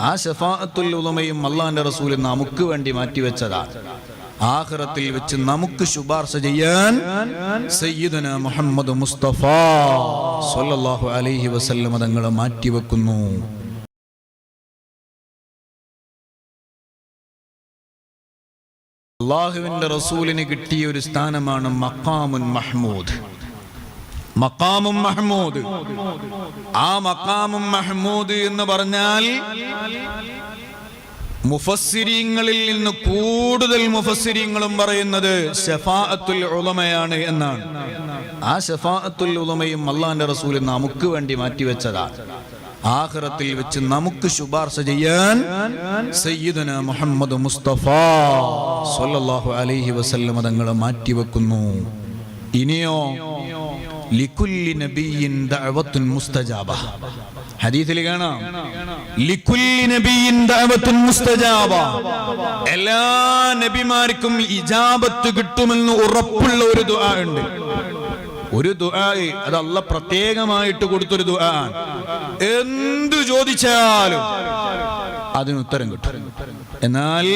ആ ഷഫാഅത്തുൽ ഉലമയും അള്ളാന്റെ റസൂലും നമുക്ക് വേണ്ടി മാറ്റിവെച്ചതാണ്. ആഖിറത്തിൽ വെച്ച് നമുക്ക് ശുപാർശ ചെയ്യാൻ സയ്യിദന മുഹമ്മദ് മുസ്തഫ സല്ലല്ലാഹു അലൈഹി വസല്ലം തങ്ങളെ മാറ്റി വെക്കുന്നു അള്ളാഹുവിന്റെ റസൂലിന് കിട്ടിയ ഒരു സ്ഥാനമാണ് മക്കാമുൻ മഹ്മൂദ്. മക്കാമും മഹ്മൂദ്. ആ മക്കാമും മഹ്മൂദ് എന്ന് പറഞ്ഞാൽ മുഫസ്സിരീങ്ങളിൽ നിന്ന് കൂടുതൽ മുഫസ്സിരിങ്ങളും പറയുന്നത് ഷഫാഅത്തുൽ ഉലമയാണ് എന്നാണ്. ആ ഷഫാഅത്തുൽ ഉലമയും അള്ളാന്റെ റസൂൽ നമുക്ക് വേണ്ടി മാറ്റിവെച്ചതാണ് ആഖിറത്തിൽ വെച്ച് നമുക്ക് ശുപാർശ ചെയ്യാൻ സയ്യിദന മുഹമ്മദ് മുസ്തഫ സല്ലല്ലാഹു അലൈഹി വസല്ലം തങ്ങളെ മാറ്റിവെക്കുന്നു. ഇനിയോ കാണാം. എല്ലാ നബിമാർക്കും ഇജാബത്ത് കിട്ടുമെന്ന് ഉറപ്പുള്ള ഒരു ദുആ ഉണ്ട്. ഒരു ദുആയി അത് അല്ല പ്രത്യേകമായിട്ട് കൊടുത്തൊരു ദുആ എന്തു ചോദിച്ചാലും അതിന് ഉത്തരം കിട്ടും. എന്നാൽ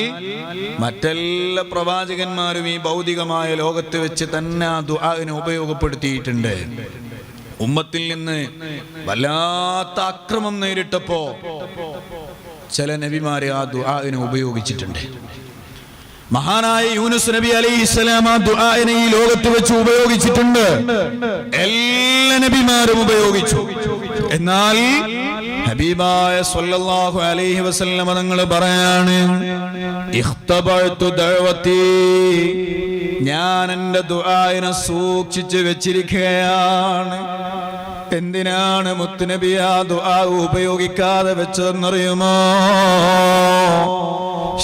മറ്റെല്ലാ പ്രവാചകന്മാരും ഈ ഭൗതികമായ ലോകത്ത് വെച്ച് തന്നെ ആ ദുആവിനെ ഉപയോഗപ്പെടുത്തിയിട്ടുണ്ട്. ഉമ്മത്തിൽ നിന്ന് വല്ലാത്ത അക്രമം നേരിട്ടപ്പോ ചില നബിമാരെ ആ ദുആവിനെ ഉപയോഗിച്ചിട്ടുണ്ട്. മഹാനായ യൂനുസ് നബി അലൈഹി സ്വലാം ആ ദുആനെ ഈ ലോകത്ത് വെച്ച് ഉപയോഗിച്ചിട്ടുണ്ട്. എല്ലാ നബിമാരും ഉപയോഗിച്ചു. എന്നാൽ ഹബീബായ സല്ലല്ലാഹു അലൈഹി വസല്ലം തങ്ങൾ പറയാണ് ഇഖ്തബഅതു ദഅവതി ഞാൻ എന്റെ ദുആനെ സൂക്ഷിച്ചു വെച്ചിരിക്കുകയാണ്. എന്തിനാണ് മുത്തുനബി ആ ദുആ ഉപയോഗിക്കാതെ വെച്ചതെന്നറിയുമോ?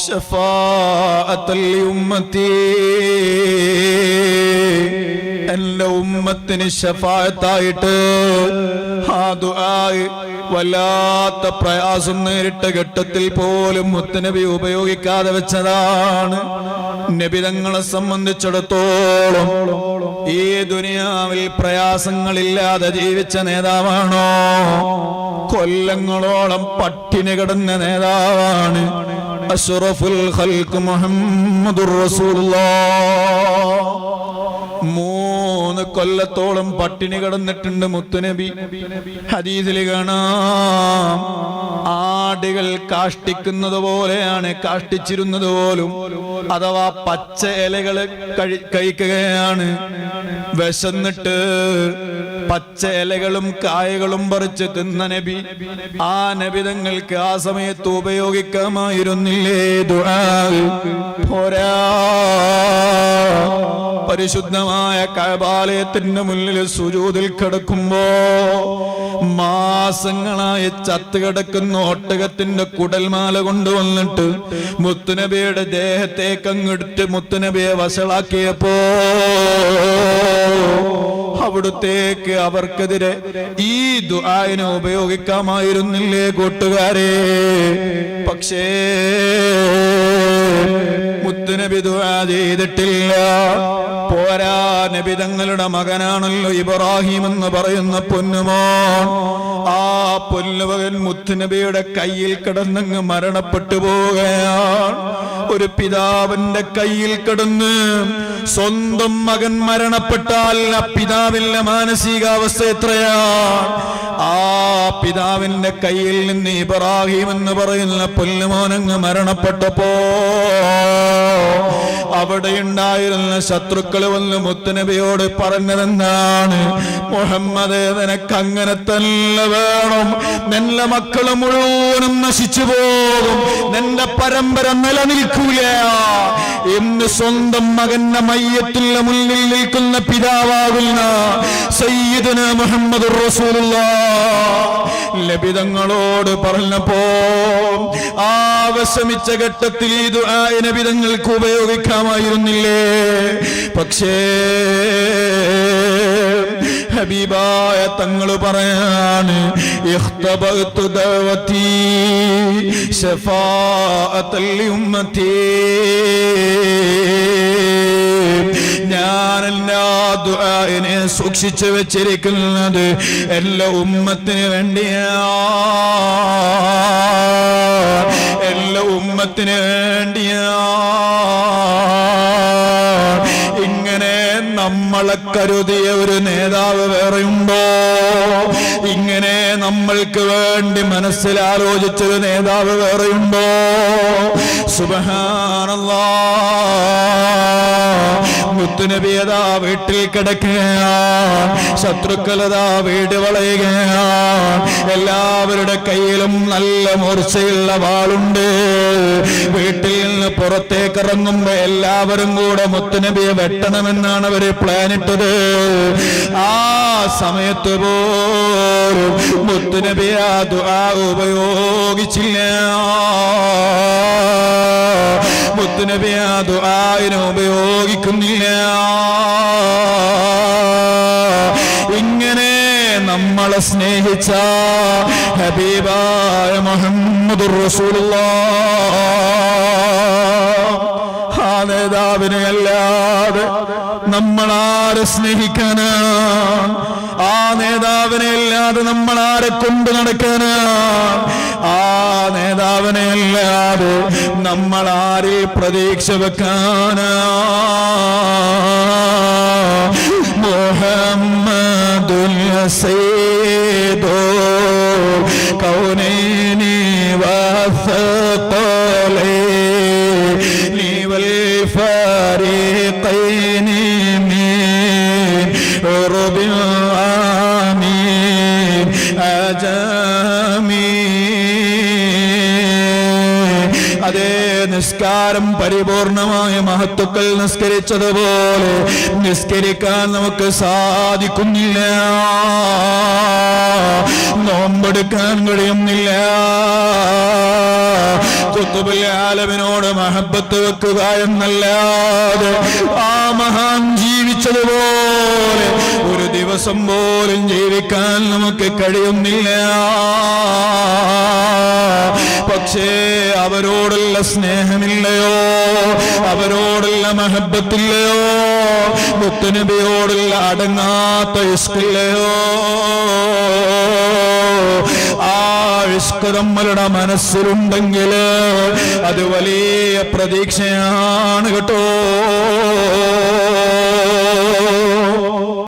ഷഫാഅത്തൽ ഉമ്മത്തി എന്റെ ഉമ്മത്തിന് ഷഫായത്തായിട്ട് വല്ലാത്ത പ്രയാസം നേരിട്ട ഘട്ടത്തിൽ പോലും മുത്തനബി ഉപയോഗിക്കാതെ വെച്ചതാണ്. നബിതങ്ങളെ സംബന്ധിച്ചിടത്തോളം ഈ ദുനിയാവിൽ പ്രയാസങ്ങളില്ലാതെ ജീവിച്ച നേതാവാണോ? കൊല്ലങ്ങളോളം പട്ടിണി കിടന്ന നേതാവാണ്. അഷ്റഫുൽ ഖൽഖ് മുഹമ്മദുർ റസൂലുള്ളാഹ്. മൂന്ന് കൊല്ലത്തോളം പട്ടിണി കിടന്നിട്ടുണ്ട് മുത്തുനബി. ഹദീസിൽ കാണാം. ആടുകൾ കാഷ്ടിക്കുന്നത് പോലെയാണ് കാഷ്ടിച്ചിരുന്നത് പോലും. അഥവാ പച്ച ഇലകൾ കഴിക്കുകയാണ്. വിശന്നിട്ട് പച്ച ഇലകളും കായകളും പറിച്ച് തിന്ന നബി. ആ നബി തങ്ങൾക്ക് ആ സമയത്ത് ഉപയോഗിക്കാമായിരുന്നില്ലേ? പോരാ. പരിശുദ്ധമായ കബാലയത്തിന്റെ മുന്നിൽ സുജൂതിൽ കിടക്കുമ്പോ മാസങ്ങളായി ചത്ത് കിടക്കുന്ന ഒട്ടകത്തിന്റെ കുടൽമാല കൊണ്ടുവന്നിട്ട് മുത്തുനബിയുടെ ദേഹത്തേക്ക് അങ്ങെടുത്ത് മുത്തുനബിയെ വഷളാക്കിയപ്പോ അവിടുത്തേക്ക് അവർക്കെതിരെ ഈ ദുആനെ ഉപയോഗിക്കാമായിരുന്നില്ലേ കൂട്ടുകാരെ? പക്ഷേ മുത്തുനബി ദുആ ചെയ്തിട്ടില്ല. പോരാ നബി തങ്ങളുടെ മകനാണല്ലോ ഇബ്രാഹിം എന്ന് പറയുന്ന പൊന്നുമോൻ. ആ പൊന്നുമകൻ മുത്തുനബിയുടെ കയ്യിൽ കിടന്നങ്ങ് മരണപ്പെട്ടു പോവുകയാണ്. ഒരു പിതാവിന്റെ കയ്യിൽ കിടന്ന് സ്വന്തം മകൻ മരണപ്പെട്ടാൽ ആ പിതാവിന്റെ മാനസികാവസ്ഥ എത്രയാ? ആ പിതാവിന്റെ കയ്യിൽ നിന്ന് ഇബ്രാഹിം എന്ന് പറയുന്ന പൊല്ലുമോനങ്ങ് മരണപ്പെട്ടപ്പോ അവിടെ ഉണ്ടായിരുന്ന ശത്രുക്കൾ വന്ന് മുത്തുനബിയോട് പറഞ്ഞതെന്താണ്? മുഹമ്മദ് നിനക്ക് അങ്ങനെ തന്നെ വേണം. നിന്റെ മക്കൾ മുഴുവനും നശിച്ചു പോകും. നിന്റെ പരമ്പര നിലനിൽക്കൂല എന്ന് സ്വന്തം മകന്റെ മയ്യത്തുള്ള മുന്നിൽ നിൽക്കുന്ന പിതാവാകുന്ന സയ്യിദന മുഹമ്മദ് റസൂലുള്ള. ലഭിതങ്ങളോട് പറഞ്ഞപ്പോ ആവശമിച്ച ഘട്ടത്തിൽ ഈ ദുആ നബിതങ്ങൾക്ക് ഉപയോഗിക്കാമായിരുന്നില്ലേ? പക്ഷേ ഹബീബായ തങ്ങൾ പറയാണ് ദുആനെ സൂക്ഷിച്ചു വെച്ചിരിക്കുന്നത് എല്ലാ ഉമ്മത്തിന് വേണ്ടിയാ. എല്ലാ ഉമ്മത്തിന് വേണ്ടിയാ. നമ്മളെ കരുതിയ ഒരു നേതാവ് വേറെയുണ്ടോ? ഇങ്ങനെ നമ്മൾക്ക് വേണ്ടി മനസ്സിലാലോചിച്ചൊരു നേതാവ് വേറെയുണ്ടോ? സുബഹാനല്ലാ മുത്തുനബിയതാ വീട്ടിൽ കിടക്കുകയാണ്. ശത്രുക്കളതാ വീട് വളയുകയാണ്. എല്ലാവരുടെ കയ്യിലും നല്ല മൂർച്ചയുള്ള വാളുണ്ട്. വീട്ടിൽ നിന്ന് പുറത്തേക്ക് ഇറങ്ങുമ്പോ എല്ലാവരും കൂടെ മുത്തുനബിയെ വെട്ടണമെന്നാണ് അവർ പ്ലാൻ ഇട്ടത്. ആ സമയത്ത് പോലും മുത്തുനബി ആ ദുആ ഉപയോഗിച്ചില്ല. മുത്തുനബി ആ ദുആയിനെ ഉപയോഗിക്കുന്നില്ല. ഇങ്ങനെ നമ്മളെ സ്നേഹിച്ച ഹബീബായ മുഹമ്മദ് ആ നേതാവിനെ അല്ലാതെ നമ്മൾ ആരെ സ്നേഹിക്കാനാണ് ആ നേതാവിനെ അല്ലാതെ നമ്മൾ ആരെ കൊണ്ടു നടക്കാനാണ് ആ നേതാവിനെ അല്ലാതെ നമ്മൾ ആരെ പ്രതീക്ഷ വെക്കാനാ. മുഹമ്മദുൽ സയ്യിദോ കൗനൈനി വസഖലൈനി آمين أجمين അതേ നിസ്കാരം പരിപൂർണമായ മഹത്വക്കൾ നിസ്കരിച്ചതുപോലെ നിസ്കരിക്കാൻ നമുക്ക് സാധിക്കുന്നില്ല നോമ്പെടുക്കാൻ കഴിയുന്നില്ല. ആലമിനോട് മഹബത്ത് വെക്കുക എന്നല്ലാതെ ആ മഹാൻ ജീവിച്ചതുപോലെ ഒരു ദിവസം പോലും ജീവിക്കാൻ നമുക്ക് കഴിയുന്നില്ല. പക്ഷേ അവരോടുള്ള സ്നേഹമില്ലയോ? അവരോടുള്ള മഹബത്തില്ലയോ? മുത്തുനബിയോടുള്ള അടങ്ങാത്ത ഇഷ്ടില്ലയോ ആ ഇഷ്ക് നമ്മളുടെ മനസ്സിലുണ്ടെങ്കിൽ അത് വലിയ പ്രതീക്ഷയാണ് കേട്ടോ.